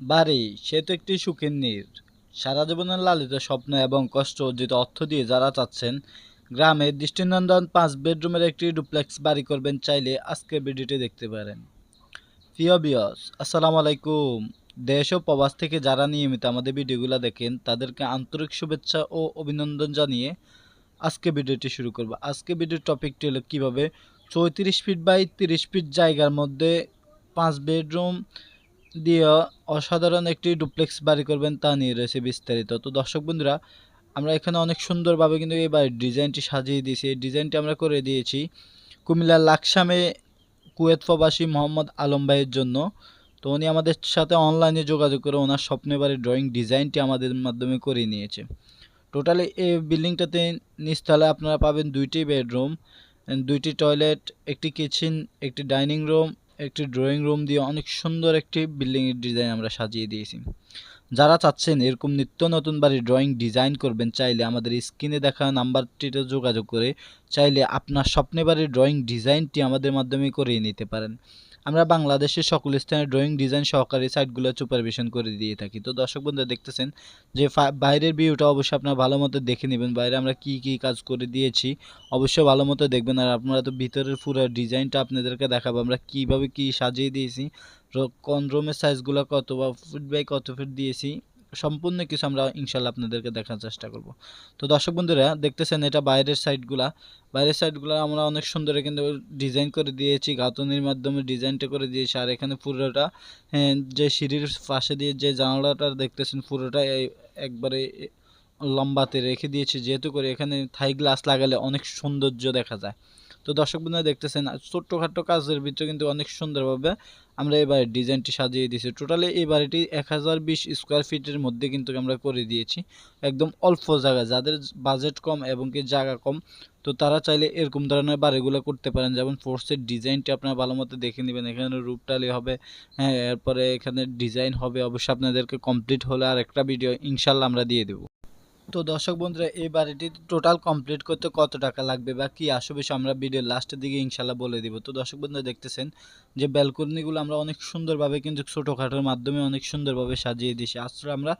বাড়ি, সে তো একটি সুখের নীর। সারা জীবনের লালিত স্বপ্ন এবং কষ্ট অর্জিত অর্থ দিয়ে যারা চাচ্ছেন, গ্রামে দৃষ্টিনন্দন পাঁচ বেডরুমের একটি ডুপ্লেক্স বাড়ি করবেন চাইলে আজকের ভিডিওটি দেখতে পারেন। প্রিয় বিয়স আসসালামু আলাইকুম। দেশ ও প্রবাস থেকে যারা নিয়মিত আমাদের ভিডিওগুলো দেখেন, তাদেরকে আন্তরিক শুভেচ্ছা ও অভিনন্দন জানিয়ে আজকে ভিডিওটি শুরু করব। আজকে ভিডিওর টপিকটি হলো কীভাবে চৌত্রিশ ফিট বাই তিরিশ ফিট জায়গার মধ্যে পাঁচ বেডরুম দিয়ে অসাধারণ একটি ডুপ্লেক্স বাড়ি করবেন তা নিয়ে রয়েছে বিস্তারিত। তো দর্শক বন্ধুরা, আমরা এখানে অনেক সুন্দরভাবে কিন্তু এই বাড়ির ডিজাইনটি সাজিয়ে দিয়েছি। এই ডিজাইনটি আমরা করে দিয়েছি কুমিল্লার লাকসামে কুয়েত প্রবাসী মোহাম্মদ আলম ভাইয়ের জন্য। তো উনি আমাদের সাথে অনলাইনে যোগাযোগ করে ওনার স্বপ্নের বাড়ির ড্রয়িং ডিজাইনটি আমাদের মাধ্যমে করে নিয়েছে। টোটালি এই বিল্ডিংটাতে নিচতলায় আপনারা পাবেন দুইটি বেডরুম দুইটি টয়লেট একটি কিচেন একটি ডাইনিং রুম একটি ড্রয়িং রুম দিয়ে অনেক সুন্দর একটি বিল্ডিংয়ের ডিজাইন আমরা সাজিয়ে দিয়েছি। যারা চাচ্ছেন এরকম নিত্য নতুন বাড়ির ড্রয়িং ডিজাইন করবেন, চাইলে আমাদের স্ক্রিনে দেখা নাম্বারটিতে যোগাযোগ করে চাইলে আপনার স্বপ্নে বাড়ির ড্রয়িং ডিজাইনটি আমাদের মাধ্যমে করিয়ে নিতে পারেন। আমরা বাংলাদেশের সকল স্থানে ড্রয়িং ডিজাইন সহকারী সাইটগুলো সুপারভিশন করে দিয়ে থাকি। তো দর্শক বন্ধুরা দেখতেছেন যে বাইরের ভিউটা অবশ্যই আপনারা ভালো মতো দেখে নেবেন, বাইরে আমরা কি কি কাজ করে দিয়েছি অবশ্যই ভালো মতো দেখবেন। আর আপনারা তো ভিতরের পুরো ডিজাইনটা আপনাদেরকে দেখাবো, আমরা কীভাবে কি সাজিয়ে দিয়েছি কোন রুমের সাইজগুলো কত বা ফুট বাই কত ফিট দিয়েছি সম্পূর্ণ কিছু আমরা ইনশাল্লাহ আপনাদেরকে দেখার চেষ্টা করব। তো দর্শক বন্ধুরা দেখতেছেন এটা বাইরের সাইডগুলা বাইরের সাইডগুলো আমরা অনেক সুন্দর কিন্তু ডিজাইন করে দিয়েছি গাঁথনির মাধ্যমে ডিজাইনটা করে দিয়েছি। আর এখানে পুরোটা হ্যাঁ, যে সিঁড়ির পাশে দিয়ে যে জানালাটা দেখতেছেন পুরোটা একবারে লম্বাতে রেখে দিয়েছি। যেহেতু করে এখানে থাই গ্লাস লাগালে অনেক সৌন্দর্য দেখা যায়। তো দর্শক বন্ধুরা দেখতেছেন, ছোট্টখাট্ট কাজের ভিতরে কিন্তু অনেক সুন্দরভাবে আমরা এই বাড়ির ডিজাইনটি সাজিয়ে দিয়েছি। টোটালি এই বাড়িটি এক হাজার বিশ স্কোয়ার ফিটের মধ্যে কিন্তু আমরা করে দিয়েছি। একদম অল্প জায়গা, যাদের বাজেট কম এবং কি জায়গা কম, তো তারা চাইলে এরকম ধরনের বাড়িগুলো করতে পারেন। যেমন ফোর্সের ডিজাইনটি আপনারা ভালো মতো দেখে নেবেন। এখানে রূপটালি হবে হ্যাঁ এরপরে এখানে ডিজাইন হবে। অবশ্যই আপনাদেরকে কমপ্লিট হলে আর একটা ভিডিও ইনশাল্লাহ আমরা দিয়ে দেবো। তো দর্শক বন্ধুরা, এই বাড়িটি টোটাল কমপ্লিট করতে কত টাকা লাগবে বা কি আসবে আমরা ভিডিওর লাস্টের দিকে ইনশাল্লাহ বলে দিব। তো দর্শক বন্ধুরা দেখতেছেন যে ব্যালকনিগুলো আমরা অনেক সুন্দরভাবে কিন্তু ছোটোখাটোর মাধ্যমে অনেক সুন্দরভাবে সাজিয়ে দিয়েছি। আসলে আমরা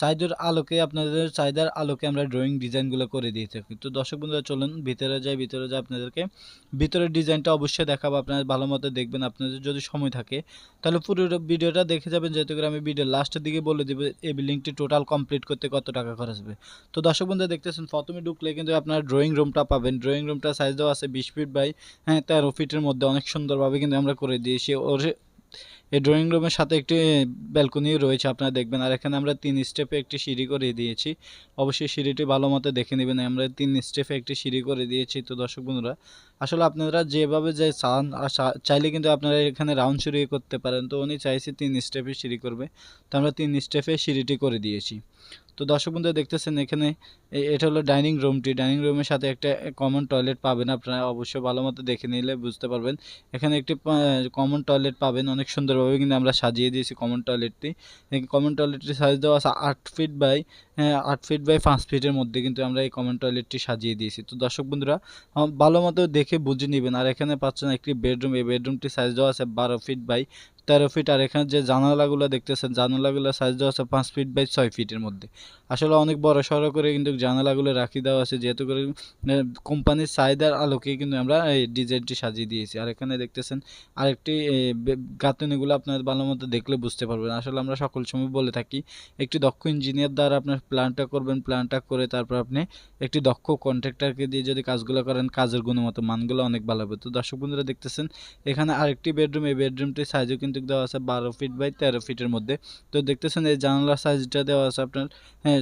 চাহিদার আলোকে, আপনাদের চাহিদার আলোকে আমরা ড্রয়িং ডিজাইনগুলো করে দিয়ে থাকি। তো দর্শক বন্ধুরা চলুন ভিতরে যাই ভিতরে যাই আপনাদেরকে। ভিতরের ডিজাইনটা অবশ্যই দেখাবো, আপনারা ভালো মতো দেখবেন, আপনাদের যদি সময় থাকে। তাহলে পুরো ভিডিওটা দেখে যাবেন, যেহেতু আমি ভিডিওর লাস্টের দিকে বলে দেবো, এই বিল্ডিংটি টোটাল কমপ্লিট করতে কত টাকা খরচ হবে। তো দর্শক বন্ধু দেখতেছেন, প্রথমে ঢুকলে কিন্তু আপনার ড্রয়িং রুমটা পাবেন। ড্রয়িং রুমটা সাইজ দেওয়া আছে বিশ ফিট বাই হ্যাঁ তেরো ফিটের মধ্যে। অনেক সুন্দরভাবে কিন্তু আমরা করে দিয়েছি। ওর এই ড্রয়িং রুমের সাথে একটি ব্যালকনি রয়েছে, আপনারা দেখবেন। আর এখানে আমরা তিন স্টেপে একটি সিঁড়ি করে দিয়েছি। অবশ্যই সিঁড়িটি ভালো মতো দেখে নেবেন। আমরা তিন স্টেপে একটি সিঁড়ি করে দিয়েছি। তো দর্শক বন্ধুরা, আসলে আপনারা যেভাবে যে চান চাইলে কিন্তু আপনারা এখানে রাউন্ড সিঁড়ি করতে পারেন। তো উনি চাইছে তিন স্টেপে সিঁড়ি করবে। তো আমরা তিন স্টেপে সিঁড়িটি করে দিয়েছি। তো দর্শক বন্ধু দেখতেছেন এখানে এটা হলো ডাইনিং রুমটি। ডাইনিং রুমের সাথে একটা কমন টয়লেট পাবেন আপনারা। অবশ্যই ভালো মতো দেখে নিলে বুঝতে পারবেন। এখানে একটি কমন টয়লেট পাবেন। অনেক সুন্দরভাবে কিন্তু আমরা সাজিয়ে দিয়েছি কমন টয়লেটটি। কমন টয়লেটটি সাইজ দেওয়া আছে আট ফিট বাই আট ফিট বাই পাঁচ ফিটের মধ্যে কিন্তু আমরা এই কমন টয়লেটটি সাজিয়ে দিয়েছি। তো দর্শক বন্ধুরা ভালো মতো দেখে বুঝে নেবেন। আর এখানে পাচ্ছেন একটি বেডরুম এই বেডরুমটি সাইজ দেওয়া আছে বারো ফিট বাই তেরো ফিট আর এখানে যে জানালাগুলো দেখতেছেন জানালাগুলো সাইজ দেওয়া আছে পাঁচ ফিট বাই ছয় ফিটের মধ্যে। আসলে অনেক বড় সড়ো করে কিন্তু জানালাগুলো রাখি দেওয়া আছে যেহেতু করে কোম্পানির চাহিদার আলোকে কিন্তু আমরা এই ডিজাইনটি সাজিয়ে দিয়েছি। আর এখানে দেখতেছেন আরেকটি গাঁথনিগুলো আপনার ভালো মতো দেখলে বুঝতে পারবেন। আসলে আমরা সকল সময় বলে থাকি, একটি দক্ষ ইঞ্জিনিয়ার দ্বারা আপনার প্ল্যানটা করবেন প্ল্যানটা করে তারপর আপনি একটি দক্ষ কন্ট্রাক্টরকে দিয়ে যদি কাজগুলো করেন, কাজের গুণমত মানগুলো অনেক ভালো হবে। তো দর্শক বন্ধুরা দেখতেছেন, এখানে আরেকটি বেডরুম এই বেডরুমটির সাইজও কিন্তু দেওয়া আছে বারো ফিট বাই তেরো ফিটের মধ্যে। তো দেখতেছেন এই জানালার সাইজটা দেওয়া আছে আপনার হ্যাঁ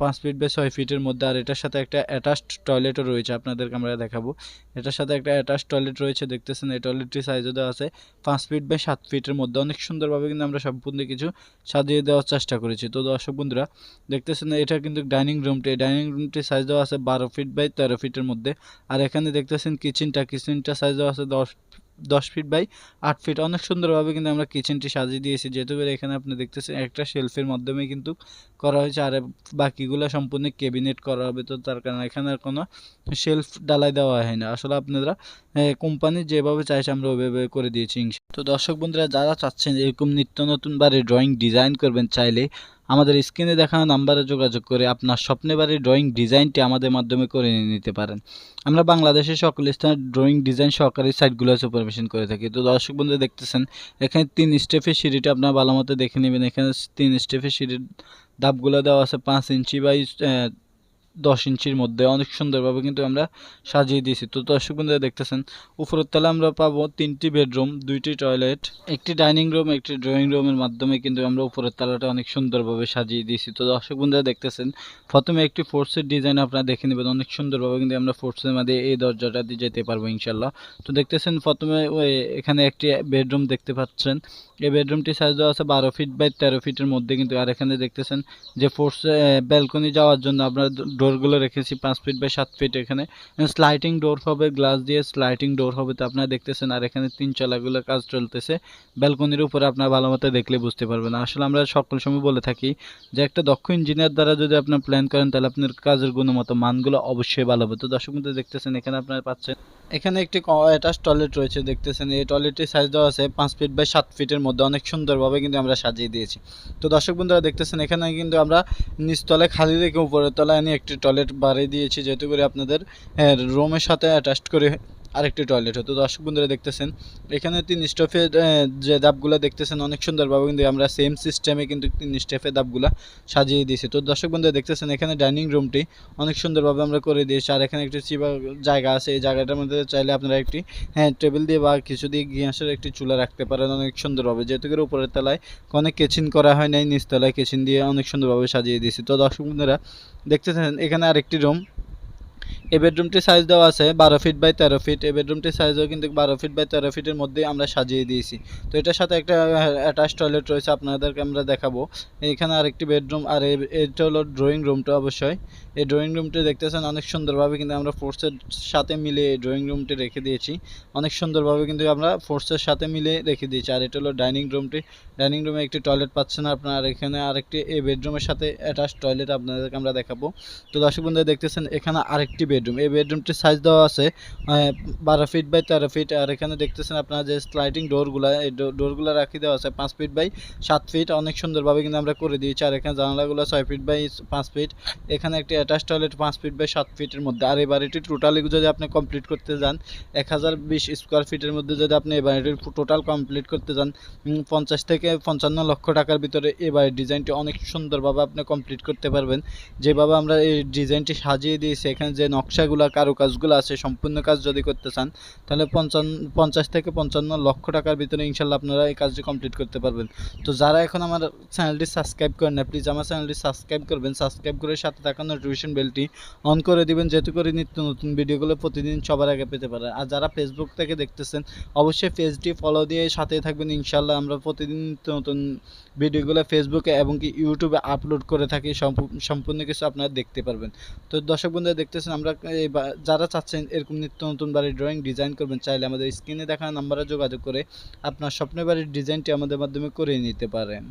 পাঁচ ফিট বাই ছয় ফিটের মধ্যে। আর এটার সাথে একটা অ্যাটাচড টয়লেটও রয়েছে আপনাদেরকে আমরা দেখাবো। এটার সাথে একটা অ্যাটাচ টয়লেট রয়েছে, দেখতেছেন এই টয়লেটটির সাইজও দেওয়া আছে। পাঁচ ফিট বাই সাত ফিটের মধ্যে। অনেক সুন্দরভাবে কিন্তু আমরা সম্পূর্ণ কিছু সাজিয়ে দেওয়ার চেষ্টা করেছি। তো দর্শক বন্ধুরা, দেখতেছেন এটা কিন্তু ডাইনিং রুমটি ডাইনিং রুমটির সাইজ দেওয়া আছে বারো ফিট বাই তেরো ফিটের মধ্যে। আর এখানে দেখতেছেন কিচেনটা কিচেনটা সাইজ দেওয়া আছে দশ দশ ফিট বাই আট ফিট অনেক সুন্দরভাবে কিন্তু আমরা কিচেনটি সাজিয়ে দিয়েছি। যেহেতু এখানে আপনি দেখতেছেন, একটা শেলফের মাধ্যমে কিন্তু করা হয়েছে। আর বাকিগুলো সম্পূর্ণ কেবিনেট করা হবে তো তার কারণে এখানে আর কোনো শেলফ ডালাই দেওয়া হয় না। আসলে আপনারা কোম্পানি যেভাবে চাইছে আমরা ওইভাবে করে দিয়েছি তো দর্শক বন্ধুরা, যারা চাচ্ছেন এরকম নিত্য নতুন বাড়ির ড্রয়িং ডিজাইন করবেন চাইলে আমাদের স্ক্রিনে দেখানো নাম্বারে যোগাযোগ করে আপনার স্বপ্নের বাড়ির ড্রয়িং ডিজাইনটি আমাদের মাধ্যমে করে নিতে পারেন। আমরা বাংলাদেশের সকল স্থানে ড্রয়িং ডিজাইন সহকারী সাইটগুলো সুপারভিশন করে থাকি। তো দর্শক বন্ধু দেখতেছেন, এখানে তিন স্টেপের সিঁড়িটা আপনার ভালো মতো দেখে নেবেন। এখানে তিন স্টেপের সিঁড়ির ধাপগুলো দেওয়া আছে পাঁচ ইঞ্চি বাই দশ ইঞ্চির মধ্যে অনেক সুন্দরভাবে কিন্তু আমরা সাজিয়ে দিয়েছি। তো দর্শক বন্ধুরা দেখতেছেন, উপরের তলা আমরা পাবো তিনটি বেডরুম, দুইটি টয়লেট, একটি ডাইনিং রুম, একটি ড্রয়িং রুমের মাধ্যমে কিন্তু আমরা উপরের তলাটা অনেক সুন্দরভাবে সাজিয়ে দিয়েছি। তো দর্শক বন্ধুরা দেখতেছেন, প্রথমে একটি ফোর্সের ডিজাইন আপনারা দেখে নেবেন, অনেক সুন্দরভাবে কিন্তু আমরা ফোর্সের মধ্যে এই দরজাটা দিয়ে যেতে পারব ইনশাল্লাহ তো দেখতেছেন, প্রথমে এখানে একটি বেডরুম দেখতে পাচ্ছেন। এই বেডরুমটি সাইজ দেওয়া আছে বারো ফিট বাই তেরো ফিটের মধ্যে কিন্তু, আর এখানে দেখতেছেন যে ফোর্স ব্যালকনি যাওয়ার জন্য আমরা ডোরগুলো রেখেছি পাঁচ ফিট বাই সাত ফিট এখানে। স্লাইডিং ডোর হবে গ্লাস দিয়ে স্লাইডিং ডোর হবে, তো আপনারা দেখতেছেন, আর এখানে তিন চালাগুলো কাজ চলতেছে। ব্যালকনির উপরে আপনারা ভালো মতো দেখলে বুঝতে পারবেন। আসলে আমরা সকল সময় বলে থাকি যে একটা দক্ষ ইঞ্জিনিয়ার দ্বারা যদি আপনার প্ল্যান করেন, তাহলে আপনার কাজের গুণমত মানগুলো অবশ্যই ভালো হবে। তো দর্শক বন্ধু, দেখতেছেন, এখানে আপনারা পাচ্ছেন। এখানে একটি অ্যাটাচ টয়লেট রয়েছে, দেখতেছেন, এই টয়লেটটির সাইজ দেওয়া আছে পাঁচ ফিট বাই সাত ফিটের মধ্যে অনেক সুন্দরভাবে কিন্তু আমরা সাজিয়ে দিয়েছি। তো দর্শক বন্ধুরা দেখতেছেন, এখানে কিন্তু আমরা নিচতলায় খালি রেখে উপরের তলায় আমি একটি টয়লেট বাড়িয়ে দিয়েছি, যেহেতু করে আপনাদের রুমের সাথে অ্যাটাচ করে আরেকটি টয়লেট হতো। দর্শক বন্ধুরা দেখতেছেন, এখানে তিন স্টেপের যে ধাপগুলো দেখতেছেন অনেক সুন্দরভাবে কিন্তু আমরা সেম সিস্টেমে কিন্তু তিন স্টেপের ধাপগুলো সাজিয়ে দিয়েছি। তো দর্শক বন্ধুরা দেখতেছেন, এখানে ডাইনিং রুমটি অনেক সুন্দরভাবে আমরা করে দিয়েছি। আর এখানে একটি চিবা জায়গা আছে, এই জায়গাটার মধ্যে চাইলে আপনারা একটি হ্যাঁ টেবিল দিয়ে বা কিছু দিয়ে গ্যাসের একটি চুলা রাখতে পারেন অনেক সুন্দরভাবে। যেহেতু করে উপরের তলায় অনেক কেচিন করা হয় নাই নিচতলায় কেচিন দিয়ে অনেক সুন্দরভাবে সাজিয়ে দিয়েছি। তো দর্শক বন্ধুরা দেখতেছেন, এখানে আরেকটি রুম এই বেডরুমটির সাইজ দেওয়া আছে বারো ফিট বাই তেরো ফিট এই বেডরুমটির সাইজও কিন্তু বারো ফিট বাই তেরো ফিটের মধ্যে আমরা সাজিয়ে দিয়েছি। তো এটার সাথে একটা অ্যাটাচ টয়লেট রয়েছে, আপনাদেরকে আমরা দেখাবো। এখানে আরেকটি বেডরুম, আর এটা হলো ড্রয়িং রুমটা অবশ্যই। এই ড্রয়িং রুমটি দেখতেছেন, অনেক সুন্দরভাবে কিন্তু আমরা ফোর্সের সাথে মিলে এই ড্রয়িং রুমটি রেখে দিয়েছি। অনেক সুন্দরভাবে কিন্তু আমরা ফোর্সের সাথে মিলে রেখে দিয়েছি। আর এটা হলো ডাইনিং রুমটি ডাইনিং রুমে একটি টয়লেট পাচ্ছেন আপনার এখানে আরেকটি এই বেডরুমের সাথে অ্যাটাচ টয়লেট আপনাদেরকে আমরা দেখাবো। তো দর্শক বন্ধুরা দেখতেছেন, এখানে আরেকটি বেডরুম এই বেডরুমটির সাইজ দেওয়া আছে বারো ফিট বাই তেরো ফিট আর এখানে দেখতেছেন আপনারা যে স্লাইডিং ডোরগুলো এই ডোরগুলো রাখি দেওয়া আছে পাঁচ ফিট বাই সাত ফিট অনেক সুন্দরভাবে কিন্তু আমরা করে দিয়েছি। আর এখানে জানালাগুলো ছয় ফিট বাই পাঁচ ফিট এখানে একটি অ্যাটাচ টয়লেট পাঁচ ফিট বাই সাত ফিটের মধ্যে। আর এই বাড়িটি টোটালি যদি আপনি কমপ্লিট করতে যান, এক হাজার বিশ স্কোয়ার ফিটের মধ্যে যদি আপনি এই বাড়িটির টোটাল কমপ্লিট করতে যান পঞ্চাশ থেকে পঞ্চান্ন লক্ষ টাকার ভিতরে এই বাড়ির ডিজাইনটি অনেক সুন্দরভাবে আপনি কমপ্লিট করতে পারবেন। যেভাবে আমরা এই ডিজাইনটি সাজিয়ে দিয়েছি, এখানে যে নকশাগুলো, কারুকাজগুলো আছে, সম্পূর্ণ কাজ যদি করতে চান, তাহলে পঞ্চান্ন পঞ্চাশ থেকে পঞ্চান্ন লক্ষ টাকার ভিতরে ইনশাল্লাহ আপনারা এই কাজটি কমপ্লিট করতে পারবেন। তো যারা এখন আমার চ্যানেলটি সাবস্ক্রাইব করেন না প্লিজ আমার চ্যানেলটি সাবস্ক্রাইব করবেন। সাবস্ক্রাইব করে সাথে থাকা নোটিফিকেশন বেলটি অন করে দিবেন, যেহেতু করে নিত্য নতুন ভিডিওগুলো প্রতিদিন সবার আগে পেতে পারে আর যারা ফেসবুক থেকে দেখতেছেন, অবশ্যই পেজটি ফলো দিয়ে সাথে থাকবেন। ইনশাল্লাহ আমরা প্রতিদিন নতুন ভিডিওগুলো ফেসবুকে এবং কি ইউটিউবে আপলোড করে থাকি, সম্পূ- সম্পূর্ণ কিছু আপনারা দেখতে পারবেন। তো দর্শক বন্ধুরা, দেখতেছেন আমরা যারা চাচ্ছেন এরকম নিত্য নতুন বাড়ির ড্রয়িং ডিজাইন করবেন, চাইলে আমাদের স্ক্রিনে দেখা নাম্বারে যোগাযোগ করে আপনার স্বপ্নের বাড়ির ডিজাইনটি আমাদের মাধ্যমে করিয়ে নিতে পারেন।